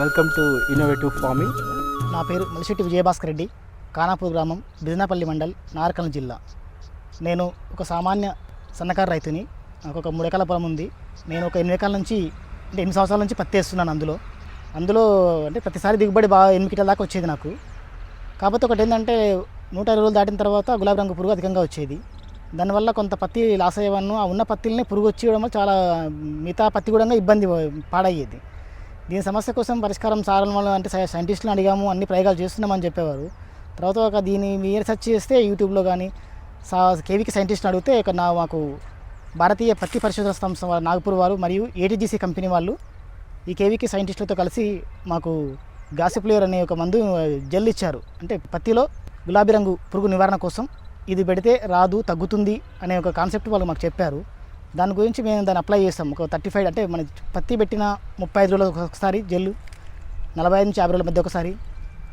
Welcome to innovative farming నా పేరు మలిశెట్టి విజయభాస్కర్ రెడ్డి కానాపూర్ గ్రామం బిజినాపల్లి మండల్ నారకల్ జిల్లా. నేను ఒక సామాన్య సన్నకారు రైతుని నాకు ఒక మూడు ఎకరాల పొలం ఉంది. నేను ఒక ఎనిమిది ఎకరాల నుంచి అంటే ఎనిమిది సంవత్సరాల నుంచి పత్తి వేస్తున్నాను అందులో. అందులో అంటే ప్రతిసారి దిగుబడి బాగా ఎనిమిది కిటాల దాకా వచ్చేది నాకు. కాకపోతే ఒకటి ఏంటంటే నూట ఇరవై రోజులు దాటిన తర్వాత గులాబీ రంగు పురుగు అధికంగా వచ్చేది. దానివల్ల కొంత పత్తి లాస్ అయ్యేవాను ఆ ఉన్న పత్తిలనే పురుగు వచ్చేయడం వల్ల చాలా మిగతా పత్తి కూడా ఇబ్బంది పాడయ్యేది. దీని సమస్య కోసం పరిష్కారం సారణ వల్ల అంటే సైంటిస్టులు అడిగాము అన్ని ప్రయోగాలు చేస్తున్నామని చెప్పేవారు. తర్వాత ఒక దీన్ని మీరు సెర్చ్ చేస్తే యూట్యూబ్లో కానీ సా కేవీకి సైంటిస్ట్ని అడిగితే ఇక నా మాకు భారతీయ పత్తి పరిశోధన సంస్థ నాగపూర్ వారు మరియు ఏటీజీసీ కంపెనీ వాళ్ళు ఈ కేవీకి సైంటిస్టులతో కలిసి మాకు గాసిప్లేయర్ అనే ఒక మందు జెల్ ఇచ్చారు. అంటే పత్తిలో గులాబీ రంగు పురుగు నివారణ కోసం ఇది పెడితే రాదు తగ్గుతుంది అనే ఒక కాన్సెప్ట్ వాళ్ళు మాకు చెప్పారు. దాని గురించి మేము దాన్ని అప్లై చేస్తాం. ఒక థర్టీ ఫైవ్ అంటే మన పత్తి పెట్టిన ముప్పై ఐదు రోజులకు ఒకసారి జెల్లు నలభై ఐదు నుంచి యాభై రోజుల మధ్య ఒకసారి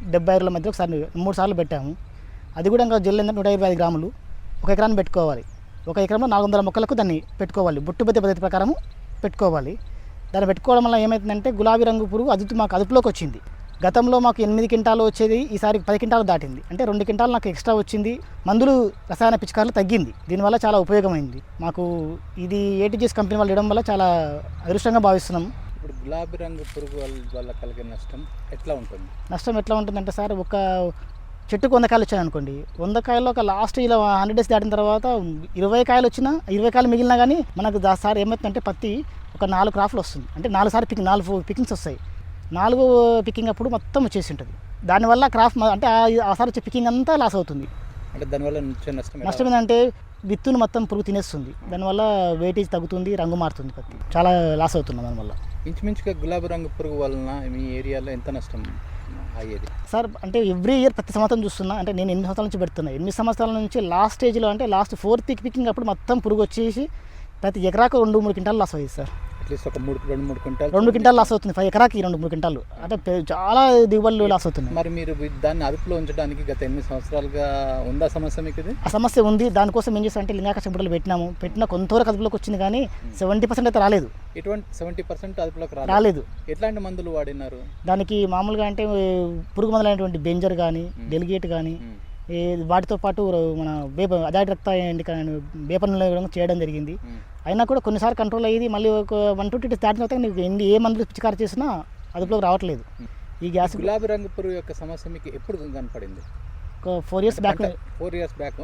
డెబ్బై రోజుల మధ్య ఒకసారి మూడు సార్లు పెట్టాము. అది కూడా ఇంకా జెల్ ఏంటంటే నూట ఇరవై ఐదు గ్రాములు. ఒక ఎకరాన్ని పెట్టుకోవాలి. ఒక ఎకరంలో నాలుగు వందల మొక్కలకు దాన్ని పెట్టుకోవాలి. బుట్టుబద్ద పద్ధతి ప్రకారం పెట్టుకోవాలి. దాన్ని పెట్టుకోవడం వల్ల ఏమవుతుందంటే గులాబీ రంగు పురుగు అదుపు మాకు అదుపులోకి వచ్చింది. గతంలో మాకు ఎనిమిది క్వింటాలు వచ్చేది ఈసారి పది క్వింటాలు దాటింది. అంటే రెండు క్వింటాలు నాకు ఎక్స్ట్రా వచ్చింది. మందులు రసాయన పిచికారులు తగ్గింది. దీనివల్ల చాలా ఉపయోగమైంది. మాకు ఇది ఏటీజీఎస్ కంపెనీ వాళ్ళు ఇవ్వడం వల్ల చాలా అదృష్టంగా భావిస్తున్నాం. ఇప్పుడు గులాబీ రంగు పురుగు వల్ల కలిగే నష్టం ఎట్లా ఉంటుంది? నష్టం ఎట్లా ఉంటుందంటే సార్ ఒక చెట్టుకు వంద కాయలు వచ్చాయి అనుకోండి. వంద కాయల్లో ఒక లాస్ట్ ఇలా హండ్రెడ్ డేస్ దాటిన తర్వాత ఇరవై కాయలు వచ్చినా ఇరవై కాయలు మిగిలినా కానీ మనకు దా సార్ ఏమవుతుందంటే పత్తి ఒక నాలుగు క్రాఫ్లు వస్తుంది. అంటే నాలుగు సార్లు పిక్ నాలుగు పికింగ్స్ వస్తాయి. నాలుగు పికింగ్ అప్పుడు మొత్తం వచ్చేసి ఉంటుంది. దానివల్ల క్రాఫ్ట్ మ- అంటే ఆ- ఆ సారి వచ్చే పికింగ్ అంతా లాస్ అవుతుంది. అంటే దానివల్ల నష్టం ఏంటంటే విత్తును మొత్తం పురుగు తినేస్తుంది. దానివల్ల వెయిటేజ్ తగ్గుతుంది రంగు మారుతుంది పత్తి చాలా లాస్ అవుతుంది దానివల్ల. ఇంచుమించుగా గులాబీ రంగు పురుగు వలన మీ ఏరియాలో ఎంత నష్టం అయ్యేది? సార్ అంటే ఎవ్రీ ఇయర్ ప్రతి సంవత్సరం చూస్తున్నా అంటే నేను ఎనిమిది సంవత్సరాల నుంచి పెడుతున్నా ఎనిమిది సంవత్సరాల నుంచి లాస్ట్ స్టేజ్లో అంటే లాస్ట్ ఫోర్త్ పిక్ పికింగ్ అప్పుడు మొత్తం పురుగు వచ్చేసి ప్రతి ఎకరాకు రెండు మూడు క్వింటాలు లాస్ అయ్యింది సార్. అట్లీస్ట్ ఒక మూడు రెండు మూడు క్వింటాల్ రెండు క్వింటాలు లాస్ అవుతుంది ఫైవ్ ఎకరాకి రెండు మూడు క్వింటాలు. అంటే చాలా దిగుబడులు లాస్ అవుతున్నాయి. మరి మీరు దాన్ని అదుపులో ఉంచడానికి గత ఎనిమిది సంవత్సరాలుగా ఉందా సమస్య మీకు ఇది? ఆ సమస్య ఉంది. దానికోసం ఏం చేస్తాం అంటే లింగాకర్షణ బుట్టలు పెట్టినాము. పెట్టిన కొంతవరకు అదుపులోకి వచ్చింది కానీ సెవెంటీ పర్సెంట్ అయితే రాలేదు. ఎటువంటి సెవెంటీ పర్సెంట్ అదుపులోకి రాలేదు. ఎట్లాంటి మందులు వాడినారు? దానికి మామూలుగా అంటే పురుగు మొదలైనటువంటి బెంజర్ కానీ డెలిగేట్ కానీ వాటితో పాటు మన వేప అజాటి రక్త వేపనలు కూడా చేయడం జరిగింది. అయినా కూడా కొన్నిసార్లు కంట్రోల్ అయ్యేది మళ్ళీ ఒక వన్ టూ డేస్ దాటిన తర్వాత నీకు ఎన్ని ఏ మందులు పిచికారి చేసినా అదుపులోకి రావట్లేదు. ఈ గ్యాస్ గులాబీ రంగు పురుగు యొక్క సమస్య మీకు ఎప్పుడు కనపడింది? ఒక four years back four years back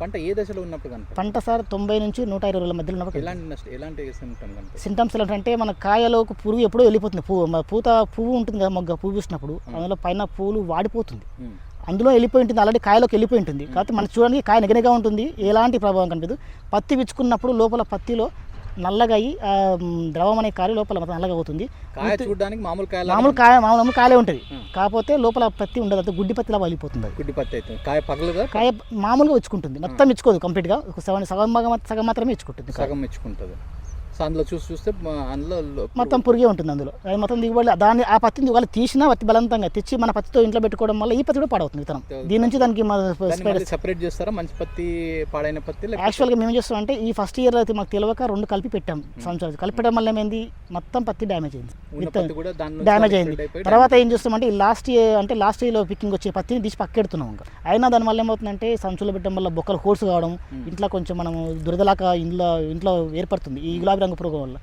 పంట ఏ దశలో ఉన్నప్పుడు పంట సార్ తొంభై నుంచి నూట ఇరవై రోజుల మధ్యలో ఉన్నప్పుడు ఎలాంటి ఎలాంటి కనపడింది? సింటమ్స్ ఏంటంటే మన కాయలోకి పురుగు ఎప్పుడో వెళ్ళిపోతుంది. పువ్వు పూత పువ్వు ఉంటుంది కదా మొగ్గ పువ్వు పూసినప్పుడు అందులో పైన పువ్వులు వాడిపోతుంది. అందులో వెళ్ళిపోయి ఉంటుంది ఆల్రెడీ కాయలోకి వెళ్ళిపోయి ఉంటుంది. కాబట్టి మనకి చూడడానికి కాయ నిగనిగా ఉంటుంది ఎలాంటి ప్రభావం కనిపించదు పత్తి విచ్చుకున్నప్పుడు లోపల పత్తిలో నల్లగా అయ్యి ద్రవం అనే కాయ లోపల మొత్తం నల్లగా అవుతుంది కాయ చూడడానికి మామూలు కాయ మామూలు కాయ మామూలు కాయలే ఉంటుంది. కాకపోతే లోపల పత్తి ఉండదు అంత గుడ్డి పత్తిలా వెళ్ళిపోతుంది అది. గుడ్డి పత్తి అవుతుంది కాయ పగలుగా కాయ మామూలుగా ఇచ్చుకుంటుంది మొత్తం ఇచ్చుకోదు కంప్లీట్గా ఒక సగం సగం భాగం సగం మాత్రమే ఇచ్చుకుంటుంది. సగం ఇచ్చుకుంటుంది సో అందులో చూసి చూస్తే అందులో మొత్తం పురిగే ఉంటుంది అందులో. అది మొత్తం దిగుబడి దాన్ని ఆ పత్తిని వాళ్ళు తీసినా పత్తి బలవంతంగా తెచ్చి మన పత్తితో ఇంట్లో పెట్టుకోవడం వల్ల ఈ పత్తి కూడా పాడవుతుంది విత్తనం. దీని నుంచి దానికి సెపరేట్ చేస్తారా? మంచి పత్తి పాడైన పత్తి యాక్చువల్గా మేము చేస్తాం అంటే ఈ ఫస్ట్ ఇయర్ అయితే మాకు తెలియక రెండు కలిపి పెట్టాం సంవత్సరాలు. కలిపడం వల్ల ఏమైంది? మొత్తం పత్తి డ్యామేజ్ అయింది. విత్తనం డ్యామేజ్ అయింది. తర్వాత ఏం చేస్తామంటే ఈ లాస్ట్ ఇయర్ అంటే లాస్ట్ ఇయర్లో పికింగ్ వచ్చే పత్తిని తీసి పక్కెడుతున్నాం ఇంకా. అయినా దానివల్ల ఏమవుతుందంటే సంచులో పెట్టడం వల్ల బొక్కలు హోల్స్ కావడం ఇంట్లో కొంచెం మనము దురదలాక ఇంట్లో ఇంట్లో ఏర్పడుతుంది. ఈ గులాబీ రంగు పురుగు వల్ల.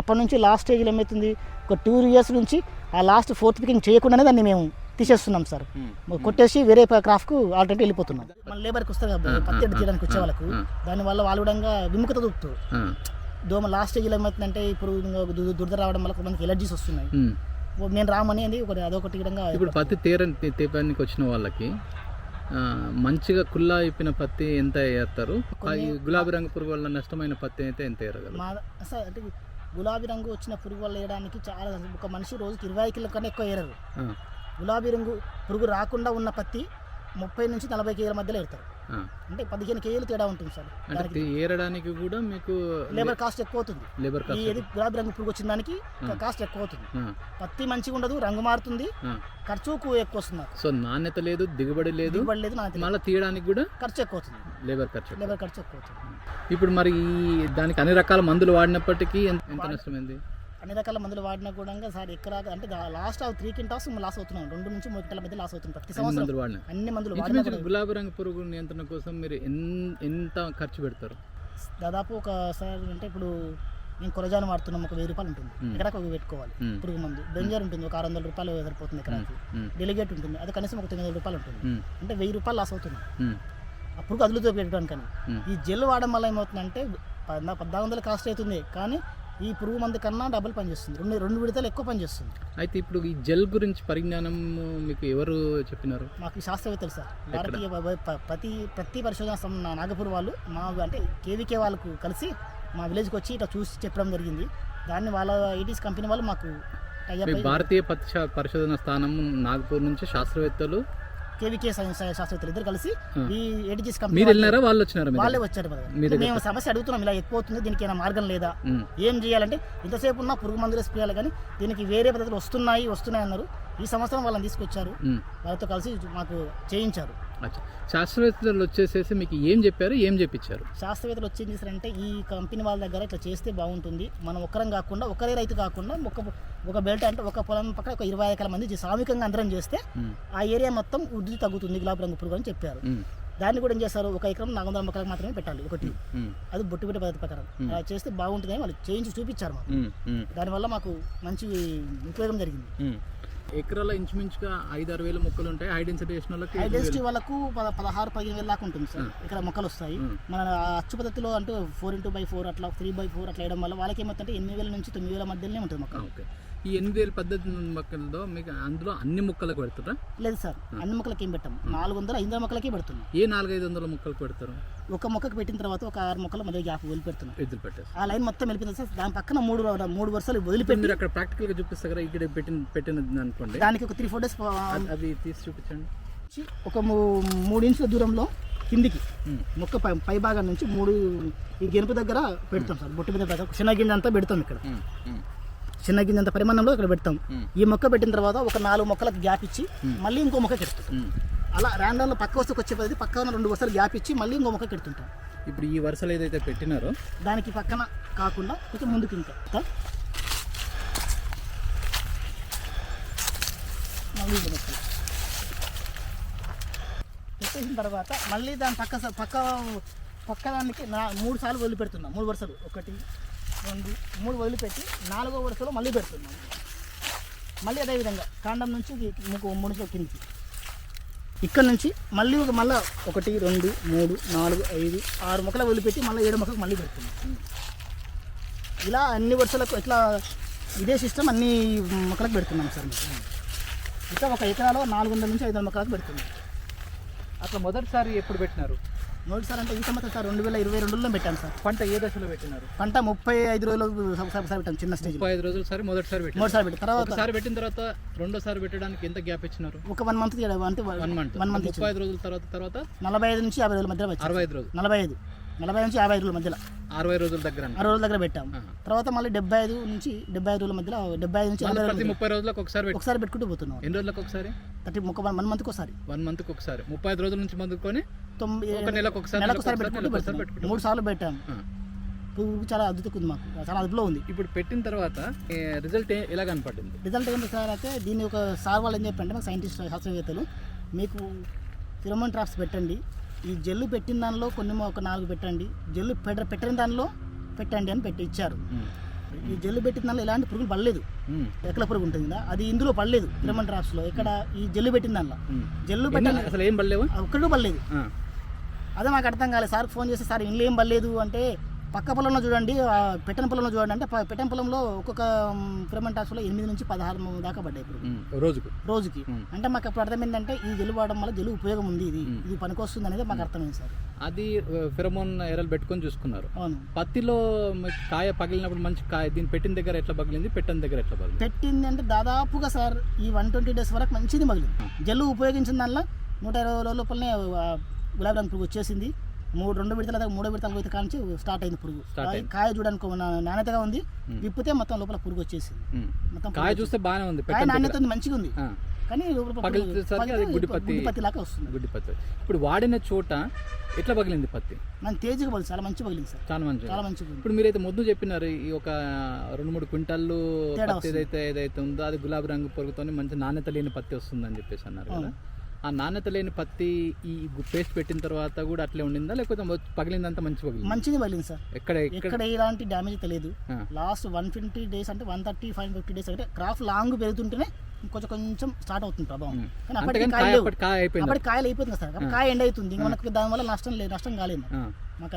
అప్పటి నుంచి లాస్ట్ స్టేజ్లో ఏమవుతుంది ఒక టూ ఇయర్స్ నుంచి ఆ లాస్ట్ ఫోర్త్ పికింగ్ చేయకుండానే దాన్ని మేము తీసేస్తున్నాం సార్. కొట్టేసి వేరే క్రాఫ్ట్కు ఆల్రెడీ వెళ్ళిపోతున్నాం. మన లేబర్కి వస్తారు పత్తి ఎడ్డు చేయడానికి వచ్చే వాళ్ళకు. దానివల్ల వాళ్ళు కూడా విముఖత చూపుతారు. దోమ లాస్ట్ స్టేజ్లో ఏమవుతుందంటే ఇప్పుడు దురద రావడం వల్ల కొంతమందికి ఎలర్జీస్ వస్తున్నాయి. మేము. రామని అది ఒకటి అదొకటి విధంగా ఇప్పుడు పత్తి తీరని తీపానికి వచ్చిన వాళ్ళకి మంచిగా కుల్లా అయిపోయిన పత్తి ఎంత వేస్తారు? గులాబీ రంగు పురుగు వల్ల నష్టమైన పత్తి అయితే ఎంత అంటే గులాబీ రంగు వచ్చిన పురుగు వల్ల వేయడానికి చాలా ఒక మనిషి రోజుకి ఇరవై కిలో కన్నా ఎక్కువ వేయరు గులాబీ రంగు పురుగు రాకుండా ఉన్న పత్తి ముప్పై నుంచి నలభై కేజీల మధ్యలో ఎడతారు అంటే పదిహేను కేజీలు తేడా ఉంటుంది సార్. అంటే ఏరడానికి కూడా మీకు లేబర్ కాస్ట్ ఎక్కువ అవుతుంది. లేబర్ కాస్ట్ ఏది గులాబీ రంగు పురుగు వచ్చిన దానికి కాస్ట్ ఎక్కువ అవుతుంది. పత్తి మంచిగా ఉండదు రంగు మారుతుంది. ఖర్చు ఎక్కువ వస్తుంది సో నాణ్యత లేదు దిగుబడి లేదు దిగుబడి లేదు. మళ్ళీ తీయడానికి కూడా ఖర్చు ఎక్కువ అవుతుంది. లేబర్ ఖర్చు లేబర్ ఖర్చు ఎక్కువ అవుతుంది. ఇప్పుడు మరి ఈ దానికి అన్ని రకాల మందులు వాడినప్పటికీ ఎంత నష్టమైంది? అన్ని రకాల మందులు వాడినా కూడా సార్ ఎక్కడ అంటే లాస్ట్ త్రీ కింటాస్ లాస్ అవుతున్నాం. రెండు నుంచి మూడు కింటాల మధ్య లాస్ అవుతుంది ప్రతి అన్ని సంవత్సరం అన్ని మందులు గులాబీ రంగు పురుగు నియంత్రణ కోసం మీరు ఎంత ఖర్చు పెడతారు? దాదాపు ఒక సార్ అంటే ఇప్పుడు నేను కొరజాను వాడుతున్నాం. ఒక వెయ్యి రూపాయలు ఉంటుంది. మ్మ్. ఎకరాకు ఒక పెట్టుకోవాలి. మ్మ్. పురుగు మందు. బెంజర్ ఉంటుంది. ఒక ఆరు వందల రూపాయలు సరిపోతుంది ఎకరాకి. మ్మ్. డెలిగేట్ ఉంటుంది. అది కనీసం ఒక తొమ్మిది వందల రూపాయలు ఉంటుంది. మ్మ్. అంటే వెయ్యి రూపాయలు లాస్ అవుతుంది. మ్మ్. ఆ పురుగు అదులుతో పెట్టడానికని మ్మ్. ఈ జెల్ వాడడం వల్ల ఏమవుతుందంటే పద్నా- పద్నాలుగు వందలు కాస్ట్ అవుతుంది. కానీ ఈ పురుగు మందు కన్నా డబుల్ పనిచేస్తుంది రెండు రెండు విడతలు ఎక్కువ పనిచేస్తుంది అయితే ఇప్పుడు ఈ జెల్ గురించి పరిజ్ఞానం మీకు ఎవరు చెప్పినారు? మాకు శాస్త్రవేత్తలు సార్. భారతీయ ప్రతి ప్రతి పరిశోధన నాగపూర్ వాళ్ళు మా అంటే కేవీకే వాళ్ళకు కలిసి మా విలేజ్కి వచ్చి ఇట్లా చూసి చెప్పడం జరిగింది. దాన్ని వాళ్ళ ఐటీస్ కంపెనీ వాళ్ళు మాకు భారతీయ పరిశోధన స్థానం నాగపూర్ నుంచి శాస్త్రవేత్తలు కేవీకే సైన్స్ శాస్త్రవేత్తలు ఇద్దరు కలిసి. ఈ ఏటీజీస్ కంపెనీ మీరు వాళ్ళు- వచ్చినారా వాళ్ళే? వచ్చారు మేము సమస్య అడుగుతున్నాం ఇలా ఎక్కువ అవుతుంది దీనికి ఏమైనా మార్గం లేదా. ఏం చేయాలంటే ఇంతసేపు ఉన్న పురుగు మందులు స్ప్రే చేయాలి కానీ దీనికి వేరే పద్ధతులు వస్తున్నాయి వస్తున్నాయి అన్నారు ఈ సంవత్సరం వాళ్ళని తీసుకొచ్చారు. వాళ్ళతో కలిసి మాకు చేయించారు అచ్చా శాస్త్రవేత్తలు వచ్చేసేసి మీకు ఏం చెప్పారు ఏం చెప్పించారు శాస్త్రవేత్తలు వచ్చి ఏం చేశారంటే ఈ కంపెనీ వాళ్ళ దగ్గర ఇట్లా చేస్తే బాగుంటుంది మనం ఒక్కరం కాకుండా ఒకరే రైతు కాకుండా ఒక ఒక బెల్ట్ అంటే ఒక పొలం పక్కన ఒక ఇరవై ఎకరాల మంది సామూహికంగా అందరం చేస్తే. ఆ ఏరియా మొత్తం వృద్ధి తగ్గుతుంది గులాబీ రంగు పురుగు అని చెప్పారు. దాన్ని కూడా ఏం చేస్తారు ఒక ఎకరం నాలుగు వందల మొక్కలకు మాత్రమే పెట్టాలి ఒకటి. అది బొట్టు పెట్టే పద్ధతి ప్రకారం. అలా చేస్తే బాగుంటుందని వాళ్ళు చేయించి చూపించారు మాకు. దానివల్ల మాకు మంచి ఉపయోగం జరిగింది. ఎకరాల ఇంచుమించుగా ఐదు ఆరు వేల మొక్కలు ఉంటాయి హై డెన్సిటీ వేసిన వాళ్ళకి ఐడెన్సిటీ వేలు. వాళ్ళకు పద పదహారు పదిహేను వేల దాకా ఉంటుంది సార్. ఇక్కడ మొక్కలు వస్తాయి. మన అచ్చు పద్ధతిలో అంటూ ఫోర్ ఇంటూ బై ఫోర్ అట్లా త్రీ బై ఫోర్ అట్లా వేయడం వల్ల వాళ్ళకి ఏమవుతుందంటే ఎనిమిది వేల నుంచి తొమ్మిది వేల మధ్యలోనే ఉంటుంది ఆ, మొక్క ఓకే. ఈ ఎనిమిది వేల పద్ధతి మొక్కలతో మీకు అందులో అన్ని మొక్కలకు పెడతారా? లేదు సార్ అన్ని మొక్కలకి ఏం పెట్టాం. నాలుగు వందల ఐదు వందల మొక్కలకే పెడుతున్నాం. ఏ నాలుగైదు వందల మొక్కలకు పెడతారు? ఒక మొక్కకు పెట్టిన తర్వాత ఒక ఆరు మొక్కలు మధ్య గ్యాప్ వదిలి పెడుతున్నాం ఎద్దులు పెట్టేసి ఆ లైన్ మొత్తం వెళ్ళిపోయింది సార్. దాని పక్కన మూడు మూడు వరుసలు వదిలిపెట్టి మీరు అక్కడ ప్రాక్టికల్గా చూపిస్తారు? కదా ఇక్కడ పెట్టిన పెట్టినది అనుకోండి. దానికి ఒక త్రీ ఫోర్ డేస్ అది- తీసి చూపించండి. ఒక మూడు ఇంచుల దూరంలో కిందికి. మొక్క పై పై భాగం నుంచి మూడు ఈ గెనుపు దగ్గర పెడతాం సార్. బొట్టు మీద చిన్న గింజ అంతా పెడతాం ఇక్కడ. చిన్న గింజ అంత పరిమాణంలో ఇక్కడ పెడతాం. ఈ మొక్క పెట్టిన తర్వాత ఒక నాలుగు మొక్కలకు గ్యాప్ ఇచ్చి మళ్ళీ ఇంకో మొక్క కెడుతాం మ్మ్. అలా ర్యాండమ్లో పక్క వస్తువుకి వచ్చే పద్ధతి పక్కన రెండు వరుసలు గ్యాప్ ఇచ్చి మళ్ళీ ఇంకో మొక్క కెడుతుంటాం. ఇప్పుడు ఈ వరుసలు ఏదైతే పెట్టినారో దానికి పక్కన కాకుండా కొంచెం ముందుకు ఇంకా. మళ్ళీ పెట్టేసిన తర్వాత మళ్ళీ దాని పక్క పక్క పక్క దానికి నా మూడు సార్లు వదిలిపెడుతున్నాం. మూడు వరుసలు. ఒకటి రెండు మూడు వదిలిపెట్టి నాలుగో వరుసలో మళ్ళీ పెడుతున్నాం. మళ్ళీ అదేవిధంగా కాండం నుంచి మీకు మూడు కిందికి. ఇక్కడ నుంచి మళ్ళీ ఒక మళ్ళీ ఒకటి రెండు మూడు నాలుగు ఐదు ఆరు మొక్కలు వదిలిపెట్టి మళ్ళీ ఏడు మొక్కలకు మళ్ళీ పెడుతున్నాం. ఇలా అన్ని వరుసలకు ఇట్లా ఇదే సిస్టమ్ అన్ని మొక్కలకు పెడుతున్నాం సార్ మేము. ఇట్లా ఒక ఎకరాలో నాలుగు వందల నుంచి ఐదు వందల మొక్కలకు పెడుతున్నాం. అట్లా మొదటిసారి ఎప్పుడు పెట్టినారు? నోటి సార్ అంటే ఈ సంవత్సరం సార్ రెండు వేల ఇరవై రెండులో పెట్టాను సార్. పంట ఏ దశలో పెట్టినారు? పంట ముప్పై ఐదు రోజులు ఒకసారి పెట్టాం చిన్న స్టేజ్ ముప్పై ఐదు రోజుల సారి మొదటిసారి మూడుసారి పెట్టి తర్వాత ఒకసారి పెట్టిన తర్వాత రెండోసారి పెట్టడానికి ఎంత గ్యాప్ ఇచ్చినారు? ఒక వన్ మంత్ అంటే వన్ మంత్. వన్ మంత్ ముప్పై ఐదు రోజుల తర్వాత తర్వాత నలభై ఐదు నుంచి యాభై రోజుల వచ్చింది అరవై ఐదు రోజులు. నలభై ఐదు. నలభై నుంచి యాభై రోజుల మధ్యలో. అరవై రోజుల దగ్గర. అరవై రోజుల దగ్గర పెట్టాం ఆ. తర్వాత మళ్ళీ డెబ్బై ఐదు నుంచి డెబ్బై ఐదు రోజుల మధ్యలో డెబ్బై ఐదు నుంచి ముప్పై రోజులకు ఒకసారి ఒకసారి పెట్టుకుంటూ పోతున్నాం. ఎన్ని రోజులకు ఒకసారి? థర్టీ ఒక వన్ మంత్కి ఒకసారి. వన్ మంత్కి ఒకసారి. ముప్పై ఐదు రోజుల నుంచి మొదలుకొని తొమ్మిది నెలకు ఒకసారి నెలకు ఒకసారి పెట్టుకుంటూ మూడు సార్లు పెట్టాం ఆ. పువ్వు చాలా అద్భుతంగా ఉంది మాకు. చాలా అదుపులో ఉంది. ఇప్పుడు పెట్టిన తర్వాత రిజల్ట్ ఎలా కనపడింది? రిజల్ట్ ఏంటి సార్ అయితే దీన్ని ఒక సార్ వాళ్ళు ఏం చెప్పంటే మాకు సైంటిస్ట్ శాస్త్రవేత్తలు మీకు ఫిరమోన్ ట్రాప్స్ పెట్టండి. ఈ జెల్లు పెట్టిన దానిలో కొన్ని ఒక నాలుగు పెట్టండి. జెల్లు పెట్ట పెట్టిన దానిలో పెట్టండి అని పెట్టి ఇచ్చారు. ఈ జెల్లు పెట్టిన దానిలో ఎలాంటి పురుగులు పడలేదు. ఉమ్. ఎక్కల పురుగు ఉంటుంది కదా అది ఇందులో పడలేదు ఫిరమోన్ ట్రాప్స్లో ఇక్కడ ఈ జెల్లు పెట్టిన దానిలో. జెల్లు పెట్టిన అసలు ఏం పడలేవా? ఒక్కడు పడలేదు. అదే మాకు అర్థం కాలేదు. సార్ ఫోన్ చేస్తే సార్ ఇంట్లో ఏం పడలేదు అంటే పక్క పొలంలో చూడండి ఆ పెట్టెన పొలంలో చూడండి అంటే ప- పెట్టెన పొలంలో ఒక్కొక్క ఫిరమన్ ట్రాప్స్లో ఎనిమిది నుంచి పదహారు దాకా పడ్డాయి ఇప్పుడు. రోజుకు. రోజుకి. అంటే మాకు అప్పుడు అర్థమైందంటే ఈ జెలు వాడడం వల్ల జెలు ఉపయోగం ఉంది ఇది. ఇది పనికొస్తుంది అనేది మాకు అర్థమైంది సార్. అది ఫిరమోన్ ఎరలు పెట్టుకొని చూసుకున్నారు. అవును. పత్తిలో కాయ పగిలినప్పుడు మంచి కాయ దీన్ని పెట్టిన దగ్గర ఎట్లా పగిలింది పెట్టిన దగ్గర ఎట్లా పగిలింది? పెట్టింది అంటే దాదాపుగా సార్ ఈ వన్ ట్వంటీ డేస్ వరకు మంచిది మగిలింది జెల్లు ఉపయోగించిన దానిలో నూట ఇరవై రోజుల లోపలనే గులాబీ రంగు పురుగు వచ్చేసింది. మూడు రెండు విడతల దాకా మూడో విడతల పోతే కాంచి స్టార్ట్ అయింది పురుగు. కాయ- చూడడానికి నాణ్యతగా ఉంది. విప్పితే మొత్తం లోపల పురుగు వచ్చేసింది. మొత్తం కాయ చూస్తే బాగానే ఉంది కాయ నాణ్యత ఉంది మంచిగా ఉంది. కానీ గుడ్డి పత్తి- లాగా వస్తుంది. గుడ్డి పత్తి ఇప్పుడు వాడిన చోట ఎట్లా పగిలింది పత్తి? మన తేజగా పగిలింది చాలా మంచి పగిలింది సార్. చాలా మంచిగా. చాలా ఉంది. ఇప్పుడు మీరైతే ముందు చెప్పినారు ఈ ఒక రెండు మూడు క్వింటాళ్ళు పత్తి ఏదైతే ఏదైతే ఉందో అది గులాబీ రంగు పొరుగుతోని మంచి నాణ్యత లేని పత్తి వస్తుందని చెప్పేసి అన్నారు కదా. ఆ నాణ్యత లేని పత్తి ఈ పేస్ట్ పెట్టిన తర్వాత కూడా అట్లే ఉండిందా? లేకపోతే పగిలిందంతా మంచి పగిలింది? మంచిగా పగిలింది సార్. ఎక్కడ ఎక్కడ? ఎలాంటి డ్యామేజ్ తెలియదు. లాస్ట్ వన్ ట్వంటీ డేస్ అంటే one thirty five fifty days అంటే క్రాఫ్ లాంగ్ పెరుగుతుంటేనే కొంచెం కొంచెం స్టార్ట్ అవుతుంది ప్రభావం. కానీ అప్పటికి అయిపోయింది. కాయలు అయిపోతుంది కదా సార్ కాయ ఎండ్ అవుతుంది మనకు దానివల్ల నష్టం లేదు నష్టం కాలేదు.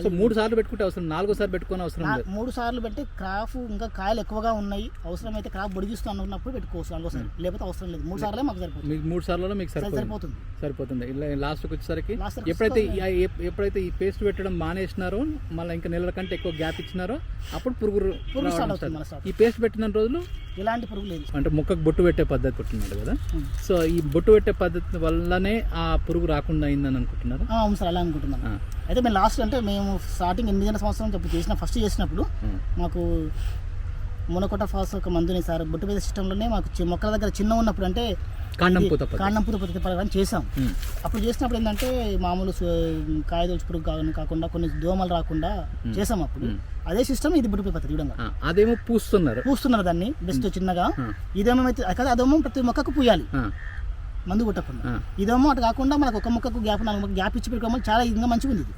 సో మూడు సార్లు పెట్టుకుంటే అవసరం నాలుగో సారి పెట్టుకోని అవసరం మూడు సార్లు పెట్టి క్రాఫ్ ఇంకా కాయలు ఎక్కువగా ఉన్నాయి అవసరమైతే క్రాఫ్ బొడిగిస్తూ అనుకున్నప్పుడు పెట్టుకోవచ్చు నాలుగోసారి లేకపోతే అవసరం లేదు. మూడు సార్లే మాకు సరిపోతుంది. మీకు మూడు సార్లలో మీకు సరి- సరిపోతుంది. సరిపోతుంది. ఇలా లాస్ట్కి వచ్చేసరికి ఎప్పుడైతే ఎప్పుడైతే ఈ పేస్ట్ పెట్టడం మానేసినారో మళ్ళీ ఇంకా నెలల కంటే ఎక్కువ గ్యాప్ ఇచ్చినారో అప్పుడు పురుగు ఈ పేస్ట్ పెట్టిన రోజులు ఎలాంటి పురుగు లేదు. అంటే మొక్కకు బొట్టు పెట్టే పద్ధతి పెట్టినాడు కదా. సో ఈ బొట్టు పెట్టే పద్ధతి వల్లనే ఆ పురుగు రాకుండా అయిందని అనుకుంటున్నారు? అవును సార్ అలా అనుకుంటున్నాను. అయితే మేము లాస్ట్ అంటే మేము స్టార్టింగ్ ఎనిమిది సంవత్సరం చెప్పి చేసిన ఫస్ట్ చేసినప్పుడు మాకు మునకొట ఫాస్ ఒక మందుని సార్ బొట్టు మీద సిస్టంలోనే మాకు మొక్కల దగ్గర చిన్న ఉన్నప్పుడు అంటే కాండం పూత కాండం పూత ప్రకారం చేసాం. ఉమ్. అప్పుడు చేసినప్పుడు ఏంటంటే మామూలు సు- కాయ దోచి పురుగు కాకుండా కాకుండా కొన్ని దోమలు రాకుండా చేసాం అప్పుడు. అదే సిస్టమ్ ఇది బొట్టు పద్ధతి విధంగా ఆ, అదేమో పూస్తున్నారు. పూస్తున్నారు దాన్ని బెస్ట్ చిన్నగా. ఇదేమో అయితే కదా అదేమో ప్రతి మొక్కకు పూయాలి. మందు కొట్టకుండా. ఇదేమో అటు కాకుండా మనకు ఒక మొక్కకు గ్యాప్ నాలుగు గ్యాప్ ఇచ్చి పెట్టుకోవాలి చాలా ఇంకా మంచిగా ఉంది ఇది.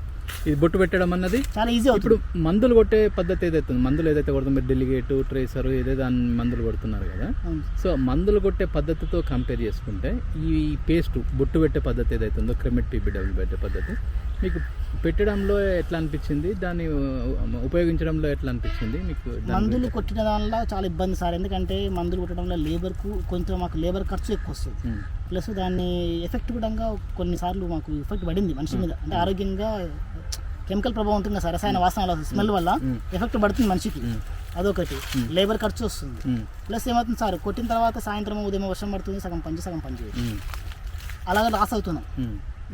బొట్టు పెట్టడం అన్నది చాలా ఈజీ ఇప్పుడు మందులు కొట్టే పద్ధతి ఏదైతే ఉందో, మందులు ఏదైతే కొడుతుందో? మీరు డెలిగేట్ ట్రేసర్ ఏదైతే మందులు కొడుతున్నారు కదా. సో మందులు కొట్టే పద్ధతితో కంపేర్ చేసుకుంటే ఈ పేస్ట్ బొట్టు పెట్టే పద్ధతి ఏదైతే ఉందో క్రెమెట్ పీబీడబ్ల్యూ పెట్టే పద్ధతి మీకు పెట్టడంలో ఎట్లా అనిపించింది? దాన్ని ఉపయోగించడంలో ఎట్లా అనిపించింది? మీకు మందులు కొట్టిన దానిలో చాలా ఇబ్బంది సార్. ఎందుకంటే మందులు కొట్టడంలో లేబర్కు కొంచెం మాకు లేబర్ ఖర్చు ఎక్కువ వస్తుంది. ప్లస్ దాన్ని ఎఫెక్ట్ కూడా కొన్నిసార్లు మాకు ఎఫెక్ట్ పడింది మనిషి మీద. అంటే ఆరోగ్యంగా కెమికల్ ప్రభావం ఉంటుంది కదా సార్ రసాయన వాసన స్మెల్ వల్ల. ఎఫెక్ట్ పడుతుంది మనిషికి. అదొకటి. లేబర్ ఖర్చు వస్తుంది. ప్లస్ ఏమవుతుంది సార్ కొట్టిన తర్వాత సాయంత్రం ఉదయం వర్షం పడుతుంది సగం పని సగం ఉమ్, అలాగే లాస్ అవుతున్నాం.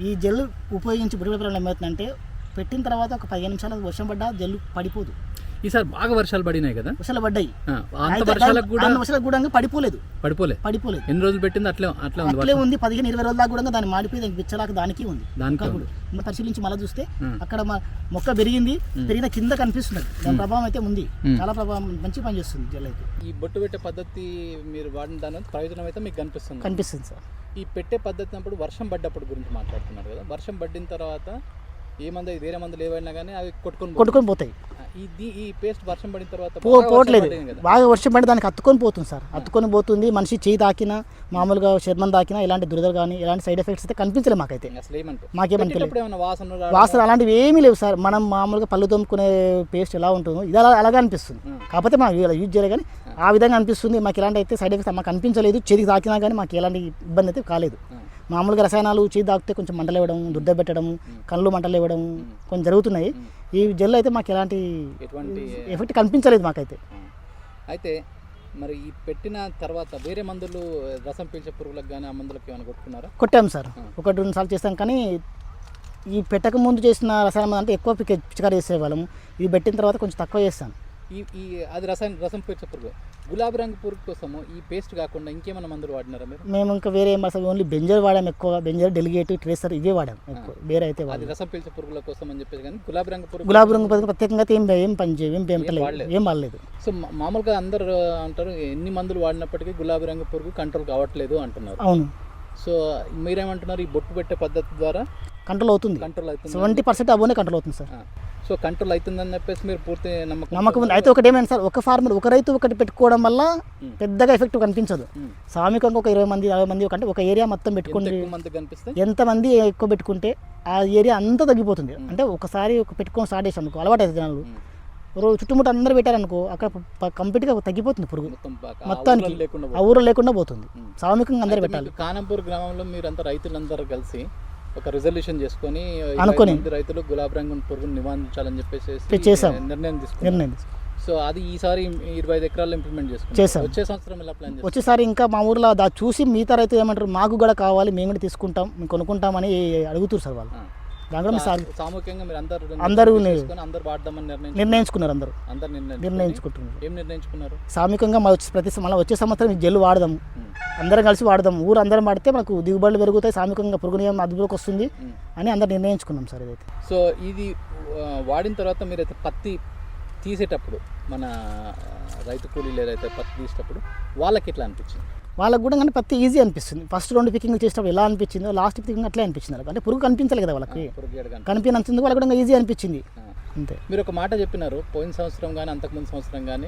ఈ జెల్ ఉపయోగించి బుడిబడి పిల్లలు ఏమవుతుందంటే పెట్టిన తర్వాత ఒక పదిహేను నిమిషాలు వర్షం పడ్డా జెల్ పడిపోదు. ఈసారి బాగా వర్షాలు పడినాయి కదా? వర్షాలు పడ్డాయి. అంత వర్షాలకు కూడా వర్షాలకు కూడా పడిపోలేదు. పడిపోలే పడిపోలేదు. ఎన్ని రోజులు పెట్టింది? అట్లే అట్లే ఉంది అట్లే ఉంది. పదిహేను ఇరవై రోజుల దాకా కూడా దాన్ని మాడిపోయి దానికి పిచ్చలాగా దానికి ఉంది. దానికి కూడా పరిశీలించి మళ్ళీ చూస్తే. అక్కడ మొక్క పెరిగింది. పెరిగిన కింద కనిపిస్తున్నది. దాని ప్రభావం అయితే ఉంది. చాలా ప్రభావం మంచి పని చేస్తుంది ఈ బొట్టు పెట్టే పద్ధతి మీరు వాడిన దాని ప్రయోజనం అయితే మీకు కనిపిస్తుంది. కనిపిస్తుంది సార్. ఈ పెట్టే పద్ధతి అప్పుడు వర్షం పడ్డప్పుడు గురించి మాట్లాడుతున్నారు కదా. వర్షం పడిన తర్వాత ఏ మంది వేరే మందులు ఏవైనా కానీ అవి కొట్టుకొని. కొట్టుకొని పోతాయి. ఇది ఈ పేస్ట్ వర్షం పడిన తర్వాత పో బాగా వర్షం పోవట్లేదు. బాగా వర్షం పడి దానికి అత్తుకొని పోతుంది సార్. అత్తుకొని పోతుంది మనిషి చేయి తాకినా మామూలుగా చర్మం తాకినా ఇలాంటి దురదలు కానీ ఇలాంటి సైడ్ ఎఫెక్ట్స్ అయితే కనిపించలేదు మాకైతే. మాకేమనిపించలేదు ఏమైనా వాసన అలాంటివి ఏమీ లేవు సార్. మనం మామూలుగా పళ్ళు తోముకునే పేస్ట్ ఎలా ఉంటుందో ఇది అలా అలాగే అనిపిస్తుంది. కాకపోతే మనం ఇలా యూజ్ చేయలే కానీ ఆ. విధంగా అనిపిస్తుంది. మాకు ఎలాంటి అయితే సైడ్ ఎఫెక్ట్స్ మాకు అనిపించలేదు చేతికి తాకినా కానీ మాకు ఎలాంటి ఇబ్బంది అయితే కాలేదు. మామూలుగా రసాయనాలు చేతి తాకితే కొంచెం మంటలు ఇవ్వడం దుడ్డ పెట్టడం కళ్ళు మంటలు ఇవ్వడం కొంచెం జరుగుతున్నాయి. ఈ జెల్ అయితే మాకు ఎలాంటి ఎటువంటి ఎఫెక్ట్ కనిపించలేదు మాకైతే. అయితే మరి ఈ పెట్టిన తర్వాత వేరే మందులు రసం పీల్చే పురుగులకు కానీ ఆ మందులకు ఏమైనా కొట్టుకున్నారా? కొట్టాం సార్. ఒకటి రెండు సార్లు చేస్తాం కానీ ఈ పెట్టక ముందు చేసిన రసాయనం అంటే ఎక్కువ పిక పిచికారి చేసేవాళ్ళము ఇది పెట్టిన తర్వాత కొంచెం తక్కువ చేస్తాం. ఈ ఈ అది రసం రసం పీల్చే పురుగు గులాబీ రంగు పురుగు కోసము ఈ పేస్ట్ కాకుండా ఇంకేమైనా మందులు వాడినారా మీరు? మేము ఇంకా వేరే ఏం అసలు ఓన్లీ బెంజర్ వాడాం ఎక్కువ. బెంజర్ డెలిగేట్ ట్రేసర్ ఇవే వాడాం ఎక్కువ. వేరే అయితే అది వాడాం రసం పీల్చే పురుగుల కోసం అని చెప్పేసి కానీ గులాబీ రంగు పురుగు గులాబీ రంగు పథకం ప్రత్యేకంగా అయితే ఏం ఏం పని చేయం ఏం పెంపలేదు. ఏం వాడలేదు. సో మామూలుగా అందరు అంటారు ఎన్ని మందులు వాడినప్పటికీ గులాబీ రంగు పురుగు కంట్రోల్ కావట్లేదు అంటున్నారు. అవును. సో మీరేమంటున్నారు ఈ బొట్టు పెట్టే పద్ధతి ద్వారా? కంట్రోల్ అవుతుంది. కంట్రోల్ అవుతుంది. సెవెంటీ పర్సెంట్ అబోనే కంట్రోల్ అవుతుంది సార్. సో కంట్రోల్ అవుతుందని చెప్పేసి మీరు పూర్తి నమ్మకం నమ్మకం ఉంది. అయితే ఒకటి ఏమైనా సార్? ఒక ఫార్మర్ ఒక రైతు ఒకటి పెట్టుకోవడం వల్ల. పెద్దగా ఎఫెక్ట్ కనిపించదు. సామికంగా ఒక ఇరవై మంది యాభై మంది ఒక అంటే ఒక ఏరియా మొత్తం కనిపిస్తే? ఎంతమంది ఎక్కువ పెట్టుకుంటే ఆ ఏరియా అంతా తగ్గిపోతుంది. అంటే ఒకసారి ఒక పెట్టుకొని స్టార్ట్ చేసాం అనుకో అలవాటు అవుతుంది జనాలు. చుట్టుముట్టు అందరూ పెట్టారనుకో అక్కడ కంప్లీట్గా తగ్గిపోతుంది పురుగు. మొత్తానికి ఆ ఊరు లేకుండా పోతుంది. ఉం. సామూహికంగా అందరూ అయితే పెట్టాలి. కానంపూర్ గ్రామంలో మీరంతా రైతులందరూ కలిసి ఒక రిజల్యూషన్ చేసుకొని అనుకొని. రైతులు గులాబీ రంగు పురుగును నివారించాలని చెప్పేసి చేశాం. నిర్ణయం నిర్ణయం సో అది ఈసారి ఇరవై ఐదు ఎకరాల్లో ఇంప్లిమెంట్ చేసుకున్నాం చేశాం. వచ్చే సంవత్సరం ఎలా ప్లాన్ వచ్చేసారి ఇంకా మా ఊర్లో చూసి మిగతా రైతు ఏమంటారు మాకు కూడా కావాలి మేము కూడా తీసుకుంటాం మేము కొనుక్కుంటామని అడుగుతారు సార్ వాళ్ళు కూడా సార్ సామూహికంగా మీరు అందరు అందరూ అందరు వాడదామని నిర్ణయించు నిర్ణయించుకున్నారు అందరూ. అందరు నిర్ణయించుకుంటున్నారు. ఏం నిర్ణయించుకున్నారు? సామూహికంగా మా వచ్చి ప్రతి మళ్ళీ వచ్చే సంవత్సరం ఈ జెల్లు వాడదాం అందరం కలిసి వాడదాం ఊరు అందరం వాడితే మనకు దిగుబడులు పెరుగుతాయి సామూహికంగా పురుగు నియమం అదుపులోకి వస్తుంది. అని అందరు నిర్ణయించుకున్నాం సార్ ఇదైతే. సో ఇది వాడిన తర్వాత మీరైతే పత్తి తీసేటప్పుడు మన రైతు కూలీలు ఏదైతే పత్తి తీసేటప్పుడు వాళ్ళకి ఎట్లా అనిపించింది? వాళ్ళకు కూడా కానీ పత్తి ఈజీ అనిపిస్తుంది. ఫస్ట్ రెండు పికింగ్ చేసినప్పుడు ఎలా అనిపించిందో లాస్ట్ పికింగ్ అట్లే అనిపించింది వాళ్ళకి. అంటే పురుగు కనిపించాలి కదా వాళ్ళకి. కనిపించినందుకు వాళ్ళకి కూడా ఈజీ అనిపించింది. అంతే. మీరు ఒక మాట చెప్పినారు పోయిన సంవత్సరం కానీ అంతకుముందు సంవత్సరం కానీ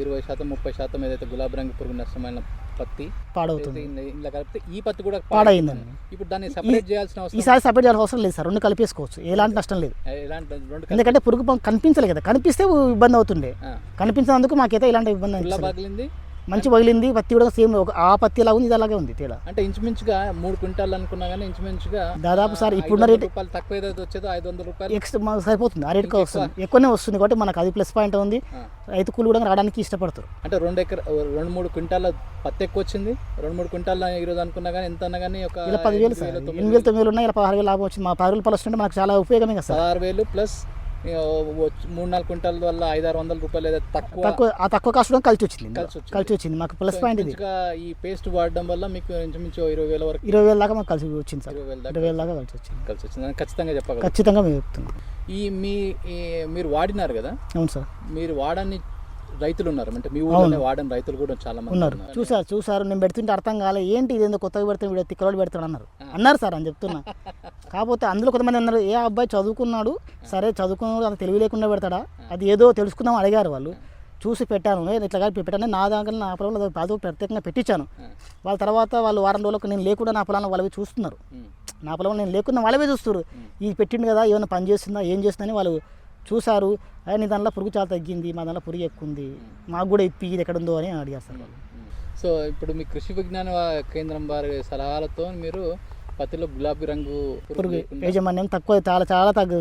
ఇరవై శాతం ముప్పై శాతం ఏదైతే గులాబీ రంగు పురుగు నష్టమైన పత్తి పాడవుతుంది. ఇందులో కలిపితే ఈ పత్తి కూడా పాడైందండి. ఇప్పుడు దాన్ని సపరేట్ చేయాల్సిన అవసరం ఈసారి సపరేట్ చేయాల్సిన అవసరం లేదు సార్. రెండు కలిపేసుకోవచ్చు. ఎలాంటి నష్టం లేదు. ఎలాంటి రెండు ఎందుకంటే పురుగు పం- కనిపించలే కదా. కనిపిస్తే ఇబ్బంది అవుతుండే. కనిపించినందుకు మాకైతే ఇలాంటి ఇబ్బంది పగిలింది మంచి పగిలింది పత్తి కూడా సేమ్ ఒక ఆ పత్తి ఎలా ఉంది ఇది అలాగే ఉంది తేడా. అంటే ఇంచుమించుగా మూడు క్వింటాల్ అనుకున్నా కానీ ఇంచుమించుగా దాదాపు సార్ ఇప్పుడున్న రేట్ రూపాయలు తక్కువ ఏదైతే వచ్చేదో ఐదు వందల రూపాయలు మాకు సరిపోతుంది ఆ రేట్కి ఇంకా వస్తుంది. ఎక్కువనే వస్తుంది కాబట్టి మనకు అది ప్లస్ పాయింట్ ఉంది. రైతు కూలి కూడా రావడానికి ఇష్టపడతారు. అంటే రెండు ఎకర రెండు మూడు క్వింటాల పత్తి ఎక్కువ వచ్చింది. రెండు మూడు క్వింటాల ఈరోజు అనుకున్నా కానీ ఎంత అన్నా కానీ ఒక ఇలా పదివేలు సార్. వేలు, తొమ్మిది ఎనిమిది వేలు తొమ్మిది వేలు ఉన్నాయి ఇలా పదహారు వేలు లాభం వచ్చింది. మా పదహారు రూపాయలు వస్తుంటే మనకు చాలా ఉపయోగమే కదా సార్. పదహారు వేలు ప్లస్ మూడు నాలుగు క్వింటాల వల్ల ఐదు ఆరు వందల రూపాయలు ఏదైతే తక్కువ తక్కువ ఆ తక్కువ కాస్ట్ కలిసి వచ్చింది. కలిసి వచ్చింది. మాకు ప్లస్ పాయింట్ ఇది. ఈ పేస్ట్ వాడడం వల్ల మీకు ఇంచుమించు ఇరవై వేల వరకు ఇరవై వేల దాకా మాకు కలిసి వచ్చింది సార్. ఇరవై వేల దాకా కలిసి వచ్చింది. కలిసి వచ్చింది. ఖచ్చితంగా చెప్పగలరు ఖచ్చితంగా మేము చెప్తున్నాం. ఈ మీ ఈ మీరు వాడినారు కదా? అవును సార్. మీరు వాడని రైతులు ఉన్నారు అంటే మీ ఊళ్ళోనే వాడని రైతులు కూడా చాలా మంది ఉన్నారు. చూసారు చూసారు నేను పెడుతుంటే అర్థం కాలే. ఏంటి ఇదేందో కొత్తగా పెడుతున్నా వీడియో తిక్కలోడు పెడతాడు అన్నారు. అన్నారు సార్ అని చెప్తున్నా. కాకపోతే అందులో కొంతమంది అన్నారు ఏ అబ్బాయి చదువుకున్నాడు? సరే చదువుకున్నాడు అంత తెలివి లేకుండా పెడతాడా? అది ఏదో తెలుసుకుందాం అడిగారు వాళ్ళు. చూసి పెట్టాను. "ఏ, ఇట్లా కాదు పెట్టాను నా దాకా నా పొలంలో అది ప్రత్యేకంగా పెట్టించాను. వాళ్ళ తర్వాత వాళ్ళు వారం రోజులకు నేను లేకుండా నా పొలాన్ని వాళ్ళవి చూస్తున్నారు. నా పొలంలో నేను లేకుండా వాళ్ళవే చూస్తారు ఇది పెట్టిండు కదా ఏమైనా పని చేస్తుందా ఏం చేస్తుందని వాళ్ళు చూసారు "అయ్య, నీ దాంట్లో పురుగు చాలా తగ్గింది మా దాంట్లో పురుగు ఎక్కువ ఉంది మాకు కూడా ఇప్పి ఇది ఎక్కడ ఉందో అని అడిగారు సార్ వాళ్ళు. సో ఇప్పుడు మీ కృషి విజ్ఞాన కేంద్రం వారి సలహాలతో మీరు పత్తిలో గులాబీ రంగు పురుగు యాజమాన్యం తక్కువ చాలా చాలా తగ్గు